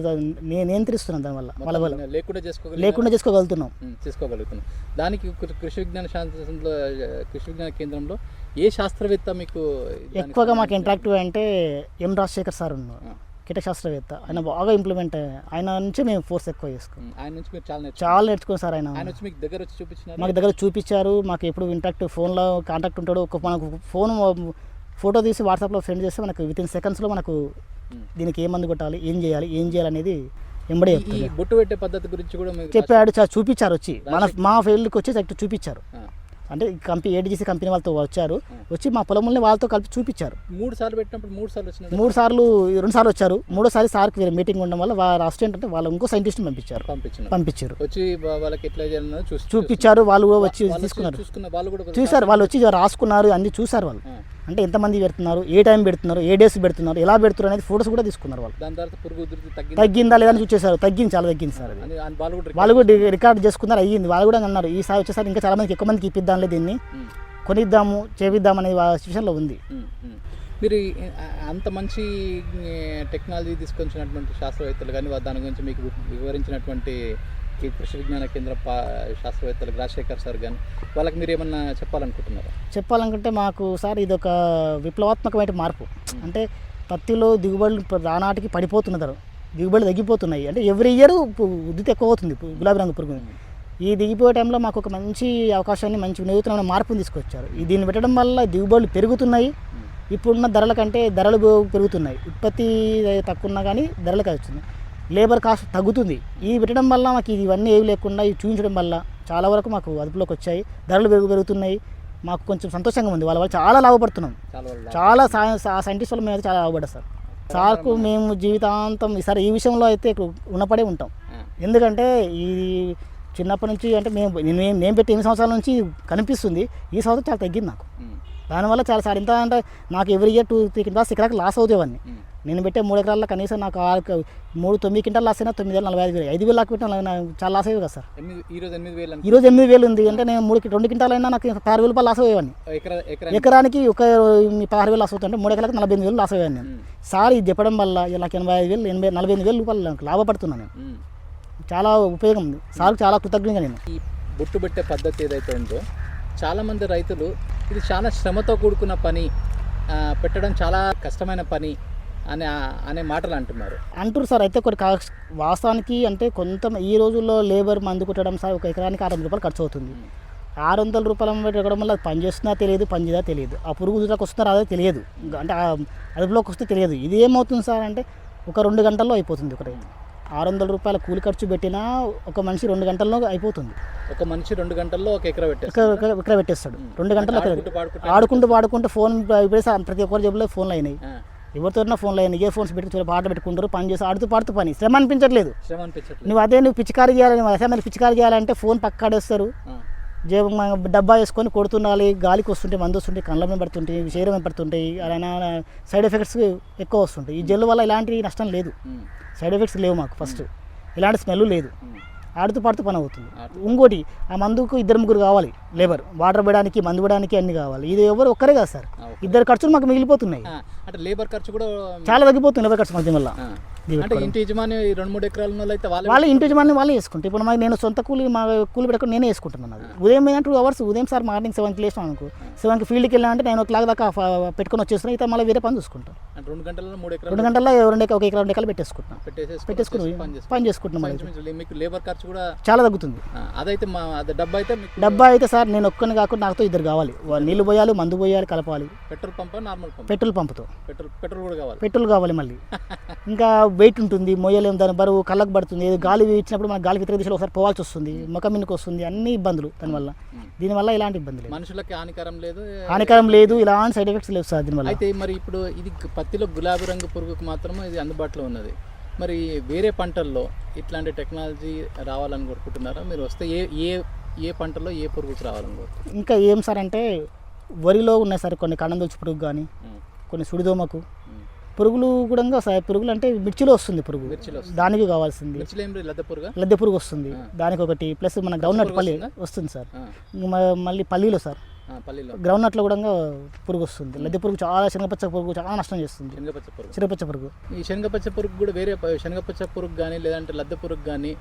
నేను నియంత్రిస్తున్నాను దానివల్ల వాళ్ళ వల్ల లేకుండా చేసుకోగలిగిన లేకుండా చేసుకోగలుగుతున్నాం. చేసుకోగలుగుతున్నాం. దానికి కృషి విజ్ఞాన శాస్త్రంలో కృషి విజ్ఞాన కేంద్రంలో ఏ శాస్త్రవేత్త మీకు ఎక్కువగా మాకు ఇంటరాక్టివ్ అంటే ఎం రాజశేఖర్ సార్ ఉన్నారు. కీటశాస్త్రవేత్త. ఆయన బాగా ఇంప్లిమెంట్ ఆయన నుంచి మేము ఫోర్స్ ఎక్కువ చేసుకున్నాం. ఆయన నుంచి మీరు చాలా చాలా నేర్చుకున్నాం సార్ ఆయన. ఆయన వచ్చి మీకు దగ్గర వచ్చి చూపించినారు? మాకు దగ్గర చూపించారు. మాకు ఎప్పుడు ఇంటాక్ట్ ఫోన్లో కాంటాక్ట్ ఉంటాడు. ఒక మనకు ఫోన్ ఫోటో తీసి వాట్సాప్లో సెండ్ చేస్తే మనకు విత్ ఇన్ సెకండ్స్లో మనకు. దీనికి ఏ మందు కొట్టాలి ఏం చేయాలి ఏం చేయాలి అనేది ఎంబడే బొట్టు పెట్టే పద్ధతి గురించి కూడా చెప్పాడు చూపించారు వచ్చి. మన మా ఫీల్డ్కి వచ్చి చూపించారు. అంటే కంపెనీ ఏడిజిసి కంపెనీ వాళ్ళతో వచ్చారు. వచ్చి మా పొలంలో వాళ్ళతో కలిపి చూపించారు. మూడు సార్లు పెట్టినప్పుడు మూడు సార్లు వచ్చిన మూడు సార్లు రెండు సార్లు వచ్చారు. మూడోసారి సార్కి వేరే మీటింగ్ ఉండడం వల్ల వాళ్ళ అసిస్టెంట్ అంటే వాళ్ళు ఇంకో సైంటిస్ట్ని పంపించారు. పంపించారు. వచ్చి వాళ్ళకి ఎట్లా చూపించారు. వాళ్ళు వచ్చి తీసుకున్నారు. చూసారు వాళ్ళు వచ్చి రాసుకున్నారు అన్ని చూసారు వాళ్ళు. అంటే ఎంతమంది పెడుతున్నారు ఏ టైం పెడుతున్నారు ఏ డేస్ పెడుతున్నారు ఎలా పెడుతున్నారు అనేది ఫొటోస్ కూడా తీసుకున్నారు వాళ్ళు. దాని తర్వాత పురుగు ఉధృతి తగ్గింది? లేదా అని చూసేసారు తగ్గింది చాలా తగ్గింది సార్ వాళ్ళు కూడా రికార్డ్ చేసుకున్నారు అయ్యింది. వాళ్ళు కూడా అన్నారు ఈసారి వచ్చేసరికి ఇంకా చాలా మందికి ఎక్కువ మందికి ఇప్పిద్దాంలే దీన్ని. ఉమ్, కొనిద్దాము చేపిద్దాం అనేది సిచ్యువేషన్లో ఉంది. మీరు అంత మంచి టెక్నాలజీ తీసుకొచ్చినటువంటి శాస్త్రవేత్తలు కానీ దాని గురించి మీకు వివరించినటువంటి ఈ కృషి విజ్ఞాన కేంద్ర పా శాస్త్రవేత్తలు రాజశేఖర్ సార్ కానీ వాళ్ళకి మీరు ఏమన్నా చెప్పాలనుకుంటున్నారా? చెప్పాలనుకుంటే మాకు సార్ ఇది ఒక విప్లవాత్మకమైన మార్పు. అంటే పత్తిలో దిగుబడులు రానాటికి పడిపోతున్నారు దిగుబడులు తగ్గిపోతున్నాయి. అంటే ఎవ్రీ ఇయర్ ఉద్దిత ఎక్కువ అవుతుంది గులాబీ రంగు పురుగు. ఈ దిగిపోయే టైంలో మాకు ఒక మంచి అవకాశాన్ని మంచి వినూత్నమైన మార్పుని తీసుకొచ్చారు. ఈ దీన్ని పెట్టడం వల్ల దిగుబడులు పెరుగుతున్నాయి. ఇప్పుడున్న ధరల కంటే ధరలు పెరుగుతున్నాయి. ఉత్పత్తి తక్కువ ఉన్నా కానీ ధరలకు వస్తుంది లేబర్ కాస్ట్ తగ్గుతుంది. ఇది పెట్టడం వల్ల మాకు ఇది ఇవన్నీ ఏవి లేకుండా ఇవి చూపించడం వల్ల చాలా వరకు మాకు అదుపులోకి వచ్చాయి. ధరలు పెరుగు పెరుగుతున్నాయి. మాకు కొంచెం సంతోషంగా ఉంది. వాళ్ళ వల్ల చాలా లాభపడుతున్నాం. చాలా వాళ్ళు సైంటిస్ట్ వల్ల మేము అయితే చాలా లాభపడ్డా సార్. సార్కు మేము జీవితాంతం ఈసారి ఈ విషయంలో అయితే ఉన్నపడే ఉంటాం. ఎందుకంటే ఈ చిన్నప్పటి నుంచి అంటే మేము నేను నేను పెట్టి ఎనిమిది సంవత్సరాల నుంచి కనిపిస్తుంది. ఈ సంవత్సరం చాలా తగ్గింది నాకు. దానివల్ల చాలా సార్ ఎంత అంటే నాకు every year two three quintals ఎకరాకి లాస్ అవుతాయని ఉమ్, నేను పెట్టే మూడు ఎకరాల్లో కనీసం నాకు ఆరు మూడు తొమ్మిది క్వింటాల్ లాస్ అయినా తొమ్మిది వేలు నలభై ఐదు వేలు. ఐదు వేలు లాక్ పెట్టినా చాలా లాస్ అయ్యేవి కదా సార్. ఈ రోజు ఎనిమిది వేలు ఉంది అంటే నేను మూడు రెండు క్వింటాల్ అయినా నాకు ఆరు వేలు రూపాయలు లాస్ అయ్యేవాడిని. ఎకరా ఎకరా ఎకరానికి ఒక పదహారు వేలు లాస్ అవుతుంటే మూడు ఎకరాలకు నలభై ఎనిమిది వేలు లాస్ అయ్యాను నేను. సార్ ఇది చెప్పడం వల్ల ఇలా నాకు ఎనభై ఐదు వేలు ఎనభై నలభై ఎనిమిది వేలు రూపాయలు నాకు లాభపడుతున్నాను నేను. చాలా ఉపయోగం ఉంది. సార్కు చాలా కృతజ్ఞంగా నేను. ఈ బొట్టు పెట్టే పద్ధతి ఏదైతే ఉందో చాలామంది రైతులు ఇది చాలా శ్రమతో కూడుకున్న పని పెట్టడం చాలా కష్టమైన పని అనే అనే మాటలు అంటున్నారు. అంటారు సార్ అయితే కొన్ని వాస్తవానికి అంటే కొంత ఈ రోజుల్లో లేబర్ మందు కుట్టడం సార్ ఒక ఎకరానికి ఆరు వందల రూపాయలు ఖర్చు అవుతుంది. ఆరు వందల రూపాయల పెట్టడం వల్ల అది పని చేస్తున్నా తెలియదు పని చేదా తెలియదు. ఆ పురుగు దూరకు వస్తుందా రాదో తెలియదు. అంటే అదుపులోకి వస్తే తెలియదు. ఇది ఏమవుతుంది సార్ అంటే ఒక రెండు గంటల్లో అయిపోతుంది ఒకటి. ఆరు వందల రూపాయల కూలి ఖర్చు పెట్టినా ఒక మనిషి రెండు గంటల్లో అయిపోతుంది. ఒక మనిషి రెండు గంటల్లో ఒక ఎకరా ఇక్కడ- ఇక్కడ పెట్టేస్తాడు. రెండు గంటల్లో ఆడుకుంటూ పాడుకుంటూ ఫోన్ ఇప్పుడే ప్రతి ఒక్కరి జేబులో ఫోన్లు అయినాయి. ఎవరితోనా ఫోన్లు అయినాయి ఇయర్ ఫోన్స్ పెట్టి చూడ పాట పెట్టుకుంటారు పని చేసి ఆడుతూ పాడుతూ పని. శ్రమ అనిపించట్లేదు. శ్రమ అనిపించట్లేదు. నువ్వు అదే నువ్వు పిచికారి చేయాలి నువ్వు అసెంబ్లీ పిచికారి చేయాలంటే ఫోన్ పక్కాడేస్తారు జేబు డబ్బా వేసుకొని కొడుతుండాలి గాలికి వస్తుంటే మందు వస్తుంటే కళ్ళ మీద పడుతుంటాయి శరీరం మీద పడుతుంటాయి అలానే సైడ్ ఎఫెక్ట్స్ ఎక్కువ వస్తుంటాయి. ఈ జెల్ వల్ల ఇలాంటి నష్టం లేదు. సైడ్ ఎఫెక్ట్స్ లేవు మాకు ఫస్ట్ ఇలాంటి స్మెల్ లేదు. ఆడుతూ పాడుతూ పని అవుతుంది. ఇంకోటి ఆ మందుకు ఇద్దరు ముగ్గురు కావాలి లేబర్. వాటర్ వేయడానికి మందు వేయడానికి అన్ని కావాలి. ఇది ఎవరు ఒక్కరే కాదు సార్. ఇద్దరు ఖర్చులు మాకు మిగిలిపోతున్నాయి. అంటే లేబర్ ఖర్చు కూడా చాలా తగ్గిపోతుంది లేబర్ ఖర్చు మధ్య వల్ల అంటే ఇంటి యజమాని రెండు మూడు ఎకరాల వాళ్ళు అయితే వాళ్ళే వాళ్ళ ఇంటి యజమాని వాళ్ళే వేసుకుంటారు. ఇప్పుడు మాకు నేను సొంత కూలి మా కూలి పెట్టుకుని నేనే వేసుకుంటున్నాను అది ఉదయం అయినా టూ అవర్స్ ఉదయం సార్ మార్నింగ్ సెవెన్కి లేచినాం అనుకో సెవెన్కి ఫీల్డ్కి వెళ్ళాలంటే నేను ఒక క్లాక్ దాకా పెట్టుకొని వచ్చేస్తున్నా అయితే మళ్ళీ వేరే పని చూసుకుంటాను రెండు గంటలలో మూడు ఎకరాలు రెండు గంటల్లో రెండు ఒక ఎకరం రెండు ఎకరాలు పెట్టేసుకుంటున్నాను పెట్టేసేసి పెట్టేసుకుని పని చేసుకుంటున్నాం మీకు లేబర్ ఖర్చు కూడా చాలా తగ్గుతుంది. అదైతే మా డబ్బు అయితే డబ్బా అయితే సార్ నేను ఒక్కని కాకుండా నాతో ఇద్దరు కావాలి. నీళ్ళు పోయాలి మందు పోయాలి కలపాలి. పెట్రోల్ పంప నార్మల్ పెట్రోల్ పంపుతో. పెట్రోల్ పెట్రోల్ కూడా కావాలి. పెట్రోల్ కావాలి మళ్ళీ. ఇంకా వెయిట్ ఉంటుంది మొయ్యలేము దాని బరువు కళ్ళకు పడుతుంది ఏదో గాలి ఇచ్చినప్పుడు మనకి గాలి ఇతర దిశలో ఒకసారి పోవాల్సి వస్తుంది ముఖం మీదకి వస్తుంది అన్ని ఇబ్బందులు దానివల్ల. దీనివల్ల ఇలాంటి ఇబ్బంది లేదు మనుషులకి హానికరం లేదు హానికరం లేదు ఇలాంటి సైడ్ ఎఫెక్ట్స్ లేవు సార్ దీనివల్ల. అయితే మరి ఇప్పుడు ఇది పత్తిలో గులాబీ రంగు పురుగుకు మాత్రమే ఇది అందుబాటులో ఉన్నది. మరి వేరే పంటల్లో ఇట్లాంటి టెక్నాలజీ రావాలని కోరుకుంటున్నారా? మీరు వస్తే ఏ ఏ ఏ పంటలో ఏ పురుగుకు రావాలని కోరుకుంటున్నారు? ఇంకా ఏం సార్ అంటే వరిలో ఉన్నాయి సార్ కొన్ని కండందొచ్చు పురుగు కానీ కొన్ని సుడిదోమకు. పురుగులు కూడా పురుగులు అంటే మిర్చిలో వస్తుంది పురుగు. దానికి కావాల్సింది. లద్దె పురుగా? వస్తుంది. దానికి ఒకటి ప్లస్ మన గ్రౌండ్ నట్ పల్లి వస్తుందా? సార్. మళ్ళీ పల్లీలో సార్. గ్రౌండ్ నట్లో కూడా పురుగు వస్తుంది. లద్దె పురుగు చాలా శనగపచ్చ పురుగు చాలా నష్టం చేస్తుంది. శనగపచ్చ పురుగు. శనగపచ్చ పురుగు. ఈ శనగపచ్చ పురుగు కూడా వేరే శనగపచ్చ పురుగు కానీ లేదంటే లద్దె పురుగు కానీ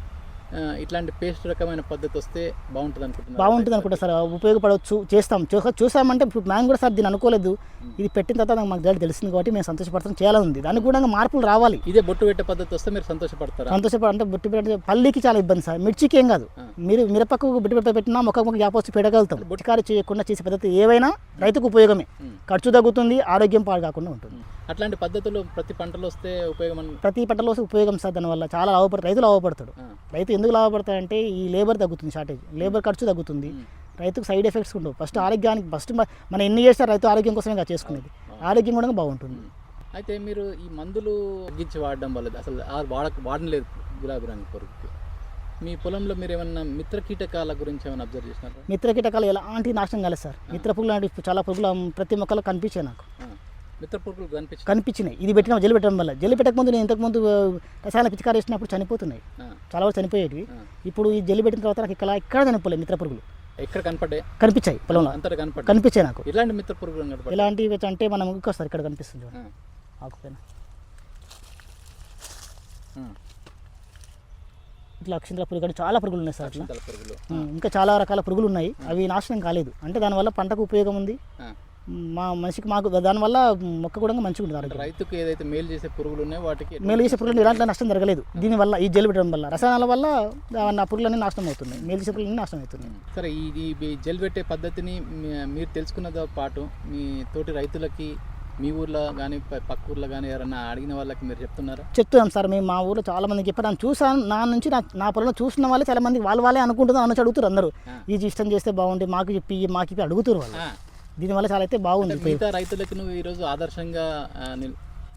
ఇట్లాంటి పేస్ట్ రకమైన పద్ధతి వస్తే బాగుంటుంది అనుకుంటున్నారు? బాగుంటుంది అనుకుంటా సార్. ఉపయోగపడవచ్చు చేస్తాం. చూసా చూసామంటే ఇప్పుడు మేము కూడా సార్ దీన్ని అనుకోలేదు. ఇది పెట్టిన తర్వాత నాకు మాకు డైరెక్ట్ తెలిసింది కాబట్టి మేము సంతోషపడతాం చేయాలని ఉంది. దానికి కూడా మార్పులు రావాలి. ఇదే బొట్టు పెట్టే పద్ధతి వస్తే మీరు సంతోషపడతారా? సంతోషపడ అంటే బుట్టి పెట్టే పల్లికి చాలా ఇబ్బంది సార్. మిర్చికి ఏం కాదు. మీరు మిరపకు బుట్టి పెట్ట పెట్టినా మొక్క మొక్క గ్యాప్ వచ్చి పెట్టగలుగుతాం బుట్టికారు చేయకుండా చేసే పద్ధతి ఏవైనా రైతుకు ఉపయోగమే. ఖర్చు తగ్గుతుంది ఆరోగ్యం పాడు కాకుండా ఉంటుంది. అట్లాంటి పద్ధతులు ప్రతి పంటలో వస్తే ఉపయోగం ప్రతి పంటలో వస్తే ఉపయోగం సార్ దానివల్ల చాలా లాభపడతాడు రైతు లాభపడతాడు. రైతు ఎందుకు లాభపడతాడంటే ఈ లేబర్ తగ్గుతుంది షార్టేజ్ లేబర్ ఖర్చు తగ్గుతుంది. రైతుకు సైడ్ ఎఫెక్ట్స్ ఉండవు. ఫస్ట్ ఆరోగ్యానికి ఫస్ట్ మనం ఎన్ని చేస్తే రైతు ఆరోగ్యం కోసమే చేసుకునేది. ఆరోగ్యం కూడా బాగుంటుంది. అయితే మీరు ఈ మందులు తగ్గించి వాడడం వల్ల అసలు ఆ వాడ వాడలేదు గులాబీ రంగు పురుగుకి. మీ పొలంలో మీరు ఏమన్నా మిత్ర కీటకాల గురించి ఏమైనా అబ్జర్వ్ చేసినారా? మిత్ర కీటకాలు ఎలాంటి నాశనం కాలేదు సార్. మిత్ర పురుగులు లాంటి చాలా పురుగులు ప్రతి మొక్కలో కనిపించాయి నాకు. కనిపించినాయి. ఇది పెట్టిన జల్లి పెట్టడం వల్ల. జల్లి పెట్టకముందు నేను ఇంతకుముందు రసాయన పిచికారు వేసినప్పుడు చనిపోతున్నాయి. చాలా వరకు చనిపోయేవి. ఇప్పుడు ఈ జల్లి పెట్టిన తర్వాత నాకు ఇక్కడ ఇక్కడ చనిపోలేదు మిత్ర పురుగులు. ఎక్కడ కనపడ్డాయి? కనిపించాయి పొలంలో. కనిపించాయి నాకు. ఇలాంటి మిత్ర పురుగులు ఎలాంటివి అంటే మనం ఇంకోసారి ఇక్కడ కనిపిస్తుంది ఆకుపైన. ఇట్లా అక్షింతల పురుగు కానీ చాలా పురుగులు ఉన్నాయి సార్ అట్లా. పురుగులు. ఇంకా చాలా రకాల పురుగులు ఉన్నాయి. అవి నాశనం కాలేదు. అంటే దానివల్ల పంటకు ఉపయోగం ఉంది. మా మనిషికి మాకు దానివల్ల మొక్క కూడా మంచిగా ఉంటుంది రైతుకు ఏదైతే మేలు చేసే పురుగులు ఉన్నాయో వాటికి మేలు చేసే పురుగులు ఎలాంటి నష్టం జరగలేదు. దీనివల్ల ఈ జల్లు పెట్టడం వల్ల రసాయనాల వల్ల ఆ పురుగులన్నీ నాశనం అవుతున్నాయి. మేలు చేసే పురుగులన్నీ నాశనం అవుతున్నాయి. సరే ఈ ఈ- ఈ జెల్ పెట్టే పద్ధతిని మీరు తెలుసుకున్నతో పాటు మీ తోటి రైతులకి మీ ఊర్లో కానీ పక్క ఊర్లో కానీ ఎవరైనా అడిగిన వాళ్ళకి మీరు చెప్తున్నారా? చెప్తున్నాం సార్ మేము మా ఊర్లో చాలా మందికి చెప్పారు నేను చూసాను నా నుంచి నా నా పొలంలో చూసిన వాళ్ళే చాలా మంది వాళ్ళు వాళ్ళే అనుకుంటున్నారు అన్నట్టు అడుగుతారు అందరూ. ఇది ఇష్టం చేస్తే బాగుంది మాకు చెప్పి మాకు చెప్పి అడుగుతారు వాళ్ళు. దీనివల్ల చాలా అయితే బాగుంది. మిగతా రైతులకు నువ్వు ఈరోజు ఆదర్శంగా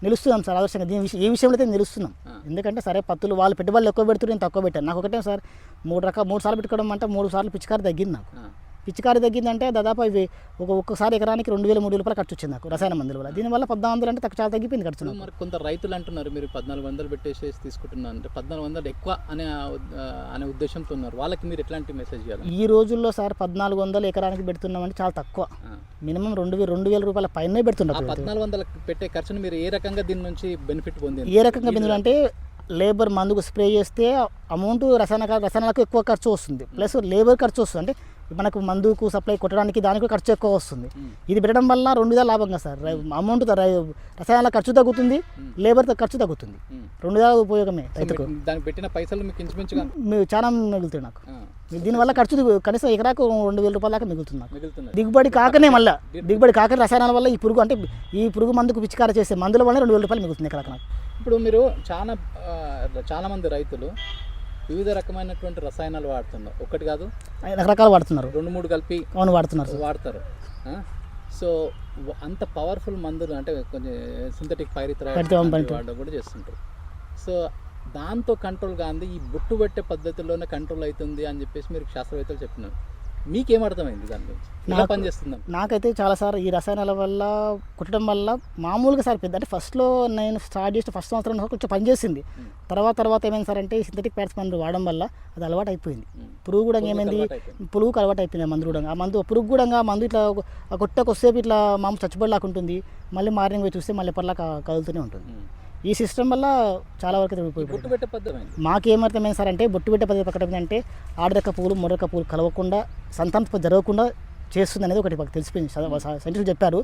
నిలుస్తున్నాం సార్ ఆదర్శంగా. దీని విషయం ఏ విషయంలో అయితే నిలుస్తున్నాం. ఎందుకంటే సరే పత్తులు వాళ్ళు పెట్టుబడులు ఎక్కువ పెడుతున్నారు నేను తక్కువ పెట్టాను. నాకు ఒకటే సార్ మూడు రకాల మూడు సార్లు పెట్టుకోవడం అంటే మూడు సార్లు పిచికారి తగ్గింది నాకు. ఆ, పిచికారి తగ్గిందంటే దాదాపు ఇవి ఒక ఒక్కసారి ఎకరానికి రెండు వేల మూడు రూపాయలు ఖర్చు వచ్చింది నాకు రసాయన మందుల వల్ల. దీనివల్ల పద్నాలుగు వందలు అంటే తక్కువ చాలా తగ్గిపోయింది ఖర్చు మరి కొంత రైతులు అంటున్నారు మీరు పద్నాలుగు వందలు పెట్టేసేసి తీసుకుంటున్నారు అంటే పద్నాలుగు వందలు ఎక్కువ అనే అనే ఉద్దేశంతో ఉన్నారు. వాళ్ళకి మీరు ఎట్లాంటి మెసేజ్ ఇవ్వాలి? ఈ రోజుల్లో సార్ పద్నాలుగు వందలు ఎకరానికి పెడుతున్నామంటే చాలా తక్కువ. మినిమం రెండు వేలు రెండు వేల రూపాయల పైనే పెడుతున్నారు పద్నాలుగు వందలకు పెట్టే ఖర్చును మీరు ఏ రకంగా దీని నుంచి బెనిఫిట్ పొందింది? ఏ రకంగా బిందులు అంటే లేబర్ మందుకు స్ప్రే చేస్తే అమౌంట్ రసాయన రసాయనాలకు ఎక్కువ ఖర్చు వస్తుంది. ప్లస్ లేబర్ ఖర్చు వస్తుంది. అంటే మనకు మందుకు సప్లై కొట్టడానికి దానికి ఖర్చు ఎక్కువ వస్తుంది. ఇది పెట్టడం వల్ల రెండు విధాలు లాభంగా సార్? అమౌంట్ రసాయనాల ఖర్చు తగ్గుతుంది. లేబర్ ఖర్చు తగ్గుతుంది. మ్మ్. రెండు విధాల ఉపయోగమే రైతుకు. దానికి పెట్టిన పైసలు మీకు ఇంచుమించుగా మీరు చాలా మిగులుతుంది నాకు. దీనివల్ల ఖర్చు కనీసం ఎకరాకు రెండు వేల రూపాయల దాకా మిగులుతుంది నాకు. దిగుబడి కాకనే మళ్ళీ. దిగుబడి కాక రసాయనాల వల్ల ఈ పురుగు అంటే ఈ పురుగు మందుకు పిచికార చేసే మందుల వల్ల రెండు వేల రూపాయలు మిగులుతుంది ఎకరాకు నాకు. ఇప్పుడు మీరు చాలా ఆ, చాలా మంది రైతులు వివిధ రకమైనటువంటి రసాయనాలు వాడుతున్నారు. ఒకటి కాదు రకరకాలు వాడుతున్నారు. రెండు మూడు కలిపి అవును వాడుతున్నారు వాడతారు? సో అంత పవర్ఫుల్ మందులు అంటే కొంచెం సింథటిక్ pyrithroid. వాడడం కూడా చేస్తుంటారు. సో దాంతో కంట్రోల్ కాంది ఈ బొట్టు పెట్టే పద్ధతిలోనే కంట్రోల్ అవుతుంది అని చెప్పేసి మీరు శాస్త్రవేత్తలు చెప్పినారు. మీకేం అర్థమైంది దాని గురించి? ఎలా పనిచేస్తుంది నాకైతే చాలా సార్ ఈ రసాయనాల వల్ల కుట్టడం వల్ల మామూలుగా సార్ పెద్ద అంటే ఫస్ట్లో నేను స్టార్ట్ చేసిన ఫస్ట్ సంవత్సరం కొంచెం పనిచేసింది. తర్వాత తర్వాత ఏమైంది సార్ అంటే సింథటిక్ ప్యాడ్స్ మందు వాడడం వల్ల అది అలవాటు అయిపోయింది. పురుగు కూడా ఏమైంది. పురుగుకు అలవాటు అయిపోయింది ఆ మందు కూడా. ఆ మందు పురుగు కూడా మందు ఇట్లా ఒక- ఆ కొట్టకు వస్తేపు ఇట్లా మామూలు చచ్చిపోయేలాగా ఉంటుంది. మళ్ళీ మార్నింగ్ పోయి చూస్తే మళ్ళీ ఎప్పటిలా కదులుతూనే ఉంటుంది. ఈ సిస్టమ్ వల్ల చాలా వరకు ఉపయోగపడుతుంది బొట్టు పెట్టే పద్ధతి ఏంటి? మాకేమర్థమైంది సార్ అంటే బొట్టు పెట్టే పద్ధతి ప్రకటన అంటే ఆడరెక్క పువ్వులు మొడరెక్క పువ్వులు కలవకుండా సంతానం జరగకుండా చేస్తుంది అనేది ఒకటి మాకు తెలిసిపోయింది సైంటిస్టులు చెప్పారు.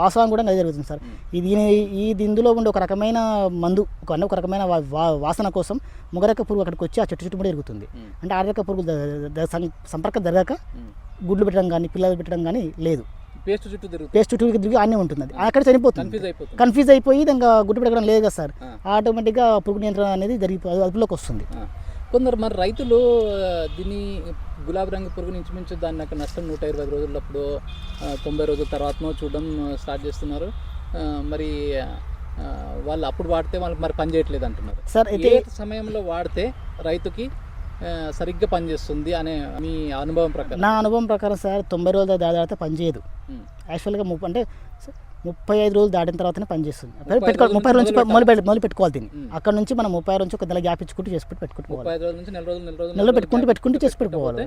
వాస్తవం కూడా అదే జరుగుతుంది సార్. ఇది ఈ ఇందులో ఉండే ఒక రకమైన మందు ఒక అంటే ఒక రకమైన వాసన కోసం మొగరెక్క పురుగు అక్కడికి వచ్చి ఆ చెట్టు చుట్టూ కూడా ఎరుగుతుంది. అంటే ఆడరెక్క పురుగు సంపర్కం జరగక. గుడ్లు పెట్టడం కానీ పిల్లలు పెట్టడం కానీ లేదు పేస్ట్ చుట్టూ పేస్ట్ చుట్టూ తిరిగి ఆనే ఉంటుంది. అది అక్కడ చనిపోతుంది. కన్ఫ్యూజ్ అయిపోతుంది. కన్ఫ్యూజ్ అయిపోయి ఇంకా గుడ్డు పెట్టడం లేదు కదా సార్. ఆటోమేటిక్గా పురుగు నియంత్రణ అనేది జరిగి అదుపులోకి వస్తుంది. కొందరు మరి రైతులు దీన్ని గులాబీ రంగు పురుగుని ఇంచుమించు దాని యొక్క నష్టం నూట ఇరవై రోజులప్పుడు తొంభై రోజుల తర్వాతనో చూడడం స్టార్ట్ చేస్తున్నారు. మరి వాళ్ళు అప్పుడు వాడితే వాళ్ళకి మరి పని చేయట్లేదు అంటున్నారు. సార్ ఏ సమయంలో వాడితే రైతుకి సరిగ్గా పనిచేస్తుంది అనే మీ అనుభవం ప్రకారం? నా అనుభవం ప్రకారం సార్ తొంభై రోజుల దాటి పనిచేయదు. యాక్చువల్గా ముప్పై అంటే ముప్పై ఐదు రోజులు దాటిన తర్వాతనే పనిచేస్తుంది ముప్పై పెట్టుకో రోజుల ముప్పై నుంచి మొదలు మొదలు పెట్టి మొదలు పెట్టుకోవాలి దీన్ని. అక్కడ నుంచి మనం ముప్పై నుంచి ఒక నెల గ్యాప్ ఇచ్చుకుంటూ చేసి పెట్టి ముప్పై పెట్టుకుంటుకోవాలి ఐదు రోజుల నుంచి నెల రోజులు నెల రోజులు నెల పెట్టుకుంటూ పెట్టుకుంటూ చేసి పెట్టుకోవాలి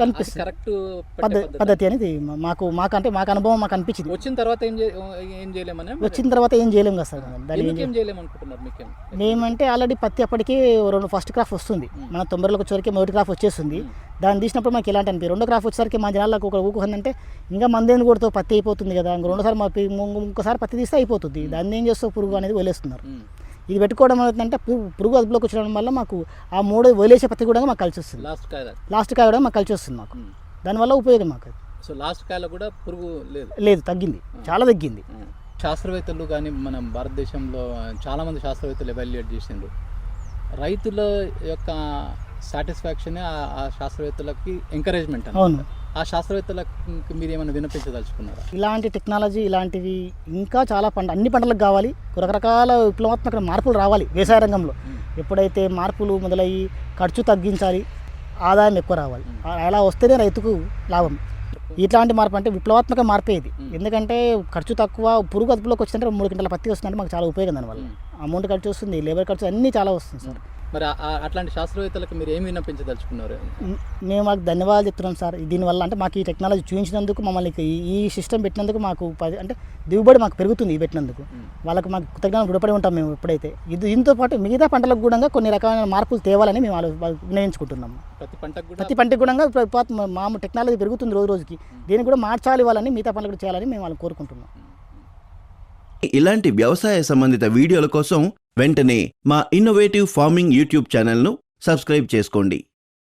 కనిపిస్తుంది. కరెక్ట్ పద్ధతి. అనేది మాకు మాకు అంటే మాకు అనుభవం మాకు అనిపించింది. వచ్చిన తర్వాత ఏం ఏం చేయలేమని వచ్చిన తర్వాత ఏం చేయలేము కదా సార్ దాన్ని ఏం ఎందుకు ఏం చేయలేము అనుకుంటున్నారు మీకేం? మేమంటే ఆల్రెడీ పత్తి అప్పటికి రెండు ఫస్ట్ క్రాఫ్ వస్తుంది. మన తొంభై రోజులకు వచ్చేసరికి మొదటి క్రాఫ్ వచ్చేస్తుంది. దాన్ని తీసినప్పుడు మాకు ఎలాంటి అనిపి రెండో క్రాఫ్ వచ్చేసరికి మా జనాలకు ఒక ఊకుందంటే ఇంకా మందేని కొడుతూ పత్తి అయిపోతుంది కదా ఇంక రెండోసారి మా ఇంకోసారి పత్తి తీస్తే అయిపోతుంది. దాన్ని ఏం చేస్తావు? పురుగు అనేది వదిలేస్తున్నారు. ఇది పెట్టుకోవడం అంటే పురుగు అదుపులోకి వచ్చడం వల్ల మాకు ఆ మూడు వదిలేసే పత్తి కూడా మాకు కలిసి వస్తుంది. లాస్ట్ కాయ లాస్ట్ కాయ కూడా మాకు కలిసి వస్తుంది మాకు. దానివల్ల ఉపయోగం మాకు. సో లాస్ట్ కాయలో కూడా పురుగు లేదు? లేదు తగ్గింది. చాలా తగ్గింది. శాస్త్రవేత్తలు కానీ మన భారతదేశంలో చాలా మంది శాస్త్రవేత్తలు ఎవాల్యుయేట్ చేసిండ్రు. రైతుల యొక్క సాటిస్ఫాక్షన్ ఆ శాస్త్రవేత్తలకి ఎంకరేజ్మెంట్ అవును. ఆ శాస్త్రవేత్తలకు మీరు ఏమైనా వినిపించదలుచుకున్నారా ఇలాంటి టెక్నాలజీ ఇలాంటివి ఇంకా చాలా పంట అన్ని పంటలకు కావాలి. రకరకాల విప్లవాత్మక మార్పులు రావాలి వ్యవసాయ రంగంలో. ఎప్పుడైతే మార్పులు మొదలయ్యి ఖర్చు తగ్గించాలి ఆదాయం ఎక్కువ రావాలి. అలా వస్తేనే రైతుకు లాభం. ఇట్లాంటి మార్పు అంటే విప్లవాత్మక మార్పే ఇది. ఎందుకంటే ఖర్చు తక్కువ పురుగు అదుపులోకి వచ్చిందంటే మూడు గంటల పత్తి వస్తుందంటే మాకు చాలా ఉపయోగం దానివల్ల. అమౌంట్ ఖర్చు వస్తుంది లేబర్ ఖర్చు అన్నీ చాలా వస్తుంది సార్. మరి అట్లాంటి శాస్త్రవేత్తలకు మీరు ఏమి వినిపించదలుచుకున్నారు మేము మాకు ధన్యవాదాలు చెప్తున్నాం సార్. దీనివల్ల అంటే మాకు ఈ టెక్నాలజీ చూపించినందుకు మమ్మల్ని ఈ- సిస్టమ్ పెట్టినందుకు మాకు పది అంటే దిగుబడి మాకు పెరుగుతుంది ఇది పెట్టినందుకు. వాళ్ళకి మాకు కృతజ్ఞతలు రుణపడి ఉంటాం మేము ఎప్పుడైతే. ఇది దీంతో పాటు మిగతా పంటలకు కూడా కొన్ని రకాల మార్పులు తేవాలని మేము ఆలో- వాళ్ళు వినియోగించుకుంటున్నాం ప్రతి పంటకు ప్రతి పంటకు కూడా మామూలు టెక్నాలజీ పెరుగుతుంది రోజు రోజుకి. దీన్ని కూడా మార్చాలి వాళ్ళని మిగతా పంటలు కూడా చేయాలని మేము వాళ్ళని కోరుకుంటున్నాం. ఇలాంటి వ్యవసాయ సంబంధిత వీడియోల కోసం వెంటనే మా ఇన్నోవేటివ్ ఫార్మింగ్ యూట్యూబ్ ఛానల్ను సబ్స్క్రైబ్ చేసుకోండి.